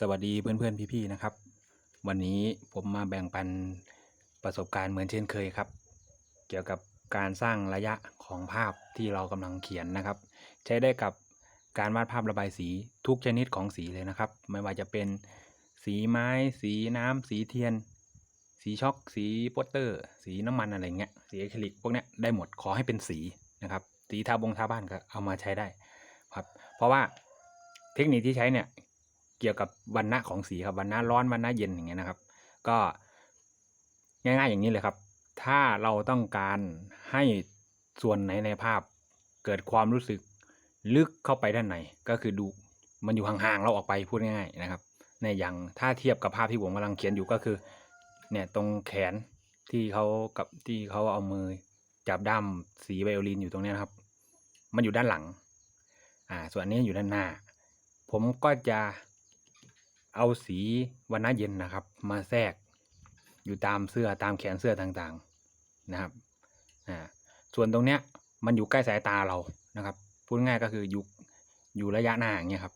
สวัสดีเพื่อนๆพี่ๆนะครับ วันนี้ผมมาแบ่งปันประสบการณ์เหมือนเช่นเคยครับ เกี่ยวกับการสร้างระยะของภาพที่เรากำลังเขียนนะครับ ใช้ได้กับการวาดภาพระบายสีทุกชนิดของสีเลยนะครับ ไม่ว่าจะเป็นสีไม้ สีน้ำสีเทียน สีช็อกสีโปสเตอร์ สีน้ำมันอะไรเงี้ยสีอะคริลิกพวกเนี้ยได้หมดขอให้เป็นสีนะครับสีทาบงทาบ้านก็เอามาใช้ได้ครับเพราะว่าเทคนิคที่ใช้เนี่ย กี่ยวกับวันณะของสีครับวันณะร้อนวันณะเย็นอย่างเงี้ยนะครับ ก็ง่ายๆอย่างนี้เลยครับ ถ้าเราต้องการให้ส่วนไหนในภาพเกิดความรู้สึกลึกเข้าไปด้านในก็คือดูมันอยู่ห่างๆเราออกไปพูดง่ายๆนะครับ ในอย่างถ้าเทียบกับภาพที่ผมกำลังเขียนอยู่ก็คือเนี่ยตรงแขนที่เขากับที่เขาเอามือจับด้ามสีไวโอลินอยู่ตรงนี้นะครับ มันอยู่ด้านหลัง อ่า ส่วนนี้อยู่ด้านหน้า ผมก็จะ เอาสีวันหน้าเย็นนะครับ มาแทรกอยู่ตามเสื้อตามแขนเสื้อต่างๆนะครับอ่าส่วนตรงเนี้ยมันอยู่ใกล้สายตาเรานะครับพูดง่ายก็คืออยู่อยู่ระยะหน้าอย่างเงี้ยครับ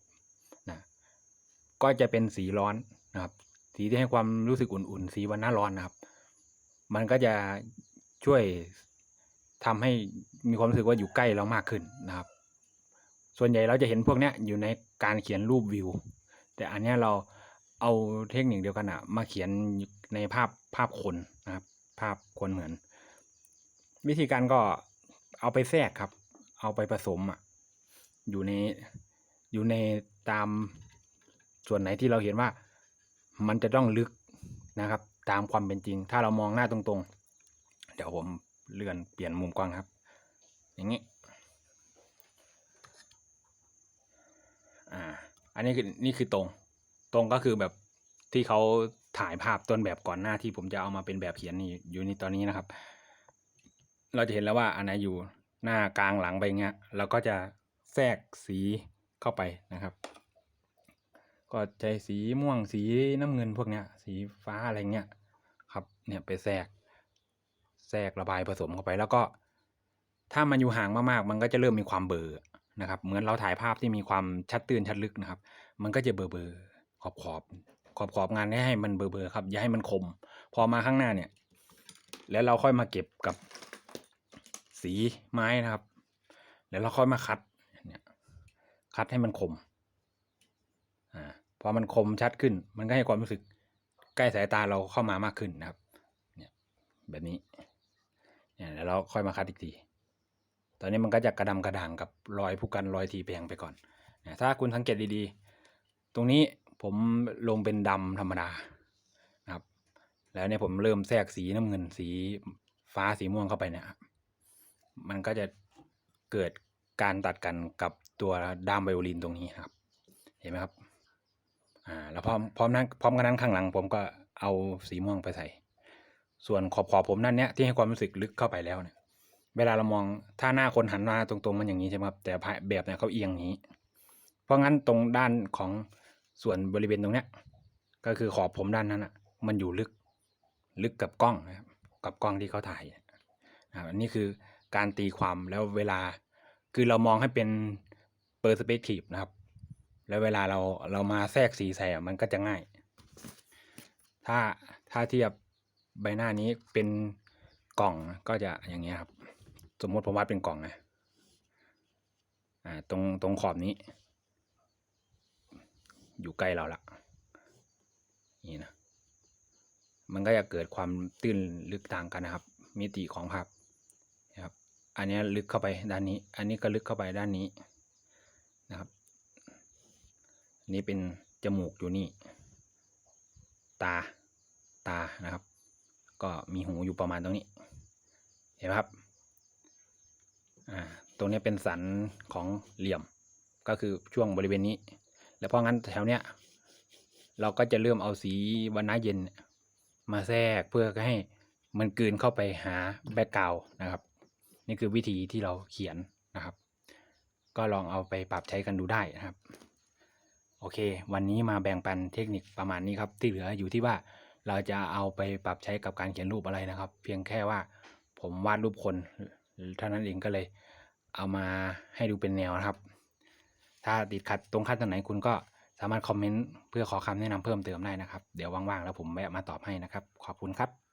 นะก็จะเป็นสีร้อนนะครับ สีที่ให้ความรู้สึกอุ่นๆ สีวันหน้าร้อนนะครับ มันก็จะช่วยทำให้มีความรู้สึกว่าอยู่ใกล้เรามากขึ้นนะครับ ส่วนใหญ่เราจะเห็นพวกเนี้ยอยู่ในการเขียนรูปวิว แต่อันนี้เราเอาเทคนิคเดียวกันอะมาเขียนในภาพภาพคนนะครับ ภาพคนเหมือน วิธีการก็เอาไปแทรกครับ เอาไปผสมอะอยู่ในอยู่ในตามส่วนไหนที่เราเห็นว่ามันจะต้องลึกนะครับ ตามความเป็นจริง ถ้าเรามองหน้าตรงๆ เดี๋ยวผมเลื่อนเปลี่ยนมุมกล้องครับ อย่างนี้ อ่า อันนี้คือนี่คือตรง ตรงก็คือแบบที่เขาถ่ายภาพต้นแบบก่อนหน้าที่ผมจะเอามาเป็นแบบเขียนนี่อยู่ในตอนนี้นะครับ เราจะเห็นแล้วว่าอันไหนอยู่หน้ากลางหลังไปเงี้ยเราก็จะแทรกสีเข้าไปนะครับ ก็ใช้สีม่วงสีน้ำเงินพวกเนี้ย สีฟ้าอะไรเงี้ยครับ เนี่ยไปแทรก แทรกระบายผสมเข้าไปแล้วก็ ถ้ามันอยู่ห่างมากๆ มันก็จะเริ่มมีความเบลอ นะครับ เหมือนเราถ่ายภาพที่มีความชัดตื้นชัดลึกนะครับ มันก็จะเบลอเบลอขอบขอบขอบขอบงานให้ให้มันเบลอเบลอครับ อย่าให้มันคม พอมาข้างหน้าเนี่ย แล้วเราค่อยมาเก็บกับสีไม้นะครับ แล้วเราค่อยมาคัดเนี่ยคัดให้มันคมอ่าพอมันคมชัดขึ้น มันก็ให้ความรู้สึกใกล้สายตาเราเข้ามามากขึ้นนะครับ เนี่ยแบบนี้เนี่ยแล้วเราค่อยมาคัดอีกที ตอนนี้มันก็จะกระดำกระด่างกับรอยผู้กันรอยทีแปลงไปก่อนนะถ้าคุณสังเกตดีๆ ตรงนี้ผมลงเป็นดำธรรมดานะครับ แล้วเนี่ยผมเริ่มแทรกสีน้ำเงินสีฟ้าสีม่วงเข้าไปเนี่ยครับมันก็จะเกิดการตัดกันกับตัวด้ามไวโอลินตรงนี้ครับ เห็นไหมครับอ่าแล้วพร้อมพร้อมนั้นพร้อมกันนั้นข้างหลัง ผมก็เอาสีม่วงไปใส่ ส่วนขอบขอบผมนั่นเนี้ยที่ให้ความรู้สึกลึกเข้าไปแล้วเนี่ย เวลาเรามองถ้าหน้าคนหันมาตรงๆมันอย่างนี้ใช่ไหมครับ แต่แบบเนี่ยเขาเอียงนี้ เพราะงั้นตรงด้านของส่วนบริเวณตรงเนี้ย ก็คือขอบผมด้านนั้นอะ มันอยู่ลึกลึกกับกล้องนะครับกับกล้องที่เขาถ่ายนะครับอันนี้คือการตีความแล้วเวลาคือเรามองให้เป็นเปอร์สเปกทีฟนะครับ แล้วเวลาเราเรามาแทรกสีใส่มันก็จะง่าย ถ้าถ้าเทียบใบหน้านี้เป็นกล่องก็จะอย่างเงี้ยครับ สมมติผมวาดเป็นกล่องนะอ่าตรงตรงขอบนี้ อยู่ใกล้เราละนี่นะมันก็จะเกิดความตื้นลึกต่างกันนะครับ มิติของภาพนะครับ อันนี้ลึกเข้าไปด้านนี้ อันนี้ก็ลึกเข้าไปด้านนี้นะครับนนี้เป็นจมูกอยู่นี่ ตาตานะครับ ก็มีหูอยู่ประมาณตรงนี้เห็นไหมครับ อ่าตรงนี้เป็นสันของเหลี่ยมก็คือช่วงบริเวณนี้ แล้วเพราะงั้นแถวเนี้ยเราก็จะเริ่มเอาสีวันน้าเย็น มาแทรกเพื่อให้มันกลืนเข้าไปหาแบ็กกราวนะครับ นี่คือวิธีที่เราเขียนนะครับ ก็ลองเอาไปปรับใช้กันดูได้นะครับ โอเค วันนี้มาแบ่งปันเทคนิคประมาณนี้ครับ ที่เหลืออยู่ที่ว่าเราจะเอาไปปรับใช้กับการเขียนรูปอะไรนะครับ เพียงแค่ว่าผมวาดรูปคน เท่านั้นเองก็เลยเอามาให้ดูเป็นแนวนะครับ ถ้าติดขัดตรงขั้นตรงไหนคุณก็สามารถคอมเมนต์เพื่อขอคำแนะนำเพิ่มเติมได้นะครับ เดี๋ยวว่างๆ แล้วผมแวะมาตอบให้นะครับ ขอบคุณครับ